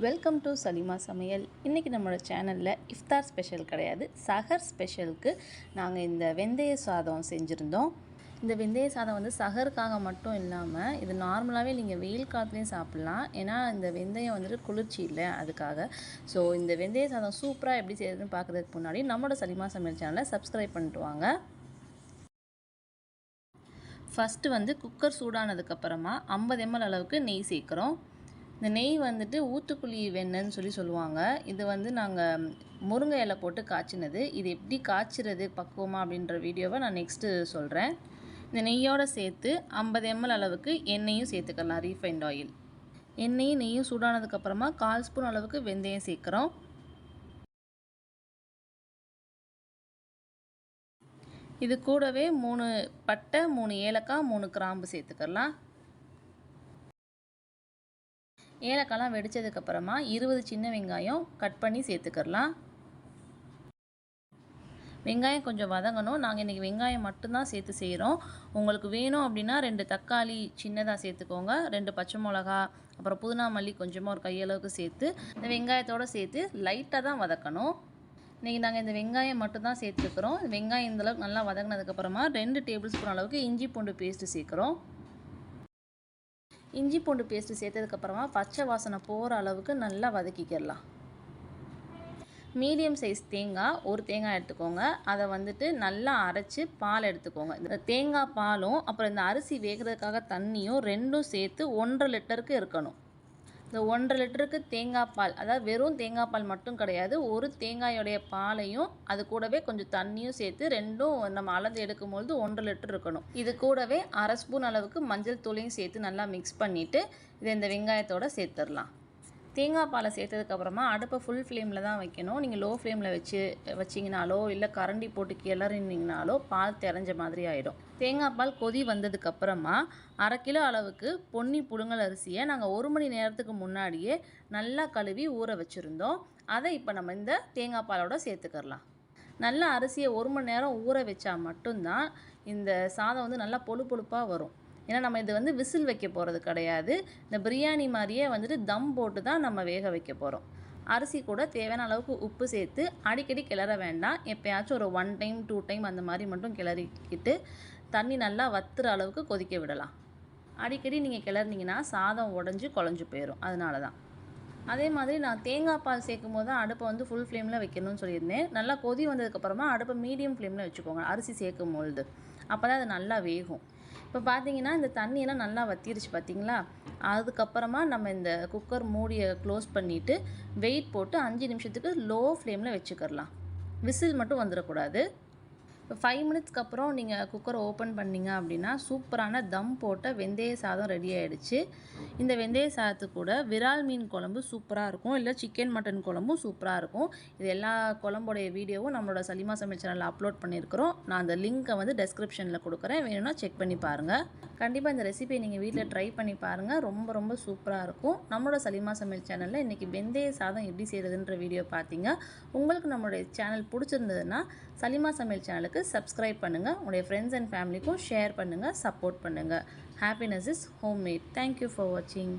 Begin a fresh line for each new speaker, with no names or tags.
Welcome to Salima சமையல் இன்றைக்கி நம்மளோட சேனலில் இஃப்தார் ஸ்பெஷல் கிடையாது. சஹர் ஸ்பெஷலுக்கு நாங்கள் இந்த வெந்தய சாதம் செஞ்சுருந்தோம். இந்த வெந்தய சாதம் வந்து சஹருக்காக மட்டும் இல்லாமல் இது நார்மலாகவே நீங்கள் வெயில் காலத்துலேயும் சாப்பிட்லாம். ஏன்னா இந்த வெந்தயம் வந்துட்டு குளிர்ச்சி இல்லை அதுக்காக. ஸோ இந்த வெந்தய சாதம் சூப்பராக எப்படி செய்யறதுன்னு பார்க்குறதுக்கு முன்னாடி நம்மளோட சலிமா சமையல் சேனலை சப்ஸ்கிரைப் பண்ணிட்டு வாங்க. ஃபஸ்ட்டு வந்து குக்கர் சூடானதுக்கப்புறமா ஐம்பது எம்எல் அளவுக்கு நெய் சேர்க்குறோம். இந்த நெய் வந்துட்டு ஊத்துக்குழி வெண்ணெய்ன்னு சொல்லி சொல்லுவாங்க. இது வந்து நாங்கள் முருங்கை இலை போட்டு காய்ச்சினது. இது எப்படி காய்ச்சிறது பக்குவமாக அப்படின்ற வீடியோவை நான் நெக்ஸ்ட்டு சொல்கிறேன் இந்த நெய்யோடு சேர்த்து ஐம்பது எம்எல் அளவுக்கு எண்ணெயும் சேர்த்துக்கலாம் ரீஃபைண்ட் ஆயில் எண்ணெயும் நெய்யும் சூடானதுக்கப்புறமா கால் ஸ்பூன் அளவுக்கு வெந்தயம் சேர்க்குறோம். இது கூடவே மூணு பட்டை மூணு ஏலக்காய் மூணு கிராம்பு சேர்த்துக்கலாம். ஏலக்காய்லாம் வெடித்ததுக்கப்புறமா இருபது சின்ன வெங்காயம் கட் பண்ணி சேர்த்துக்கிறலாம். வெங்காயம் கொஞ்சம் வதங்கணும். நாங்கள் இன்றைக்கி வெங்காயம் மட்டும்தான் சேர்த்து செய்கிறோம் உங்களுக்கு வேணும் அப்படின்னா ரெண்டு தக்காளி சின்னதாக சேர்த்துக்கோங்க. ரெண்டு பச்சை மிளகா அப்புறம் புதினா மல்லி கொஞ்சமாக ஒரு கையளவுக்கு சேர்த்து இந்த வெங்காயத்தோடு சேர்த்து லைட்டாக தான் வதக்கணும். இன்றைக்கி நாங்கள் இந்த வெங்காயம் மட்டும் தான் சேர்த்துருக்குறோம் வெங்காயம் இந்தளவுக்கு நல்லா வதங்கினதுக்கப்புறமா ரெண்டு டேபிள் ஸ்பூன் அளவுக்கு இஞ்சி பூண்டு பேஸ்ட்டு சேர்க்குறோம். இஞ்சி பூண்டு பேஸ்ட்டு சேர்த்ததுக்கப்புறமா பச்சை வாசனை போகிற அளவுக்கு நல்லா வதக்கிக்கிடலாம் மீடியம் சைஸ் தேங்காய் ஒரு தேங்காய் எடுத்துக்கோங்க. அதை வந்துட்டு நல்லா அரைச்சி பால் எடுத்துக்கோங்க. இந்த தேங்காய் பாலும் அப்புறம் இந்த அரிசி வேகிறதுக்காக தண்ணியும் ரெண்டும் சேர்த்து ஒன்றரை லிட்டருக்கு இருக்கணும். இந்த ஒன்றரை லிட்டருக்கு தேங்காய் பால் அதாவது வெறும் தேங்காய் பால் மட்டும் கிடையாது ஒரு தேங்காயோடைய பாலையும் அது கூடவே கொஞ்சம் தண்ணியும் சேர்த்து ரெண்டும் நம்ம அளந்து எடுக்கும்பொழுது ஒன்றரை லிட்டர் இருக்கணும். இது கூடவே அரை ஸ்பூன் அளவுக்கு மஞ்சள் தூளையும் சேர்த்து நல்லா மிக்ஸ் பண்ணிவிட்டு இதை இந்த வெங்காயத்தோடு சேர்த்துடலாம். தேங்காய் பாலை சேர்த்ததுக்கப்புறமா அடுப்பை ஃபுல் ஃப்ளேமில் தான் வைக்கணும். நீங்கள் லோ ஃப்ளேமில் வச்சு வச்சிங்கனாலோ இல்லை கரண்டி போட்டு கிளறினீங்கனாலோ பால் தெரிஞ்ச மாதிரி ஆகிடும் தேங்காய் பால் கொதி வந்ததுக்கப்புறமா அரை கிலோ அளவுக்கு பொன்னி புழுங்கல் அரிசியை நாங்கள் ஒரு மணி நேரத்துக்கு முன்னாடியே நல்லா கழுவி ஊற வச்சுருந்தோம். அதை இப்போ நம்ம இந்த தேங்காய் பாலோட சேர்த்துக்கலாம் நல்லா அரிசியை ஒரு மணி நேரம் ஊற வச்சா மட்டும்தான் இந்த சாதம் வந்து நல்லா பொழு பொழுப்பாக வரும். ஏன்னா நம்ம இது வந்து விசில் வைக்க போகிறது கிடையாது. இந்த பிரியாணி மாதிரியே வந்துட்டு தம் போட்டு தான் நம்ம வேக வைக்க போகிறோம் அரிசி கூட தேவையான அளவுக்கு உப்பு சேர்த்து அடிக்கடி கிளற வேண்டாம். எப்போயாச்சும் ஒரு ஒன் டைம் டூ டைம் அந்த மாதிரி மட்டும் கிளறிக்கிட்டு தண்ணி நல்லா வத்துற அளவுக்கு கொதிக்க விடலாம். அடிக்கடி நீங்கள் கிளறினீங்கன்னா சாதம் உடஞ்சி குழஞ்சி போயிடும் அதனால தான் அதே மாதிரி நான் தேங்காய் பால் சேர்க்கும் போது தான் அடுப்பை வந்து ஃபுல் ஃப்ளேமில் வைக்கணும்னு சொல்லியிருந்தேன். நல்லா கொதி வந்ததுக்கப்புறமா அடுப்பை மீடியம் ஃப்ளேமில் வச்சுக்கோங்க அரிசி சேர்க்கும் பொழுது அப்போ தான் அது நல்லா வேகும். இப்போ பார்த்தீங்கன்னா இந்த தண்ணியெல்லாம் நல்லா வத்திருச்சு பார்த்தீங்களா அதுக்கப்புறமா நம்ம இந்த குக்கர் மூடியை க்ளோஸ் பண்ணிவிட்டு வெயிட் போட்டு அஞ்சு நிமிஷத்துக்கு லோ ஃப்ளேமில் வச்சுக்கிறலாம். விசில் மட்டும் வந்துடக்கூடாது இப்போ ஃபைவ் மினிட்ஸ்க்கு அப்புறம் நீங்கள் குக்கரை ஓப்பன் பண்ணிங்க அப்படின்னா சூப்பரான தம் போட்ட வெந்தய சாதம் ரெடி ஆகிடுச்சு இந்த வெந்தய சாதத்து கூட விரால் மீன் குழம்பு சூப்பராக இருக்கும். இல்லை சிக்கன் மட்டன் குழம்பும் சூப்பராக இருக்கும். இது எல்லா குழம்போடைய வீடியோவும் நம்மளோட சலிமா சமையல் சேனலில் அப்லோட் பண்ணியிருக்கிறோம். நான் அந்த லிங்க்கை வந்து டெஸ்கிரிப்ஷனில் கொடுக்குறேன். வேணும்னா செக் பண்ணி பாருங்கள் கண்டிப்பாக இந்த ரெசிபியை நீங்கள் வீட்டில் ட்ரை பண்ணி பாருங்கள் ரொம்ப ரொம்ப சூப்பராக இருக்கும். நம்மளோட சலிமா சமையல் சேனலில் இன்றைக்கி வெந்தய சாதம் எப்படி செய்கிறதுன்ற வீடியோ பார்த்தீங்க உங்களுக்கு நம்மளுடைய சேனல் பிடிச்சிருந்ததுன்னா சலிமா சமையல் சேனலுக்கு சப்ஸ்கிரைப் பண்ணுங்கள் உங்களுடைய ஃப்ரெண்ட்ஸ் அண்ட் ஃபேமிலிக்கும் ஷேர் பண்ணுங்கள் சப்போர்ட் பண்ணுங்கள் happiness is home made thank you for வாட்சிங்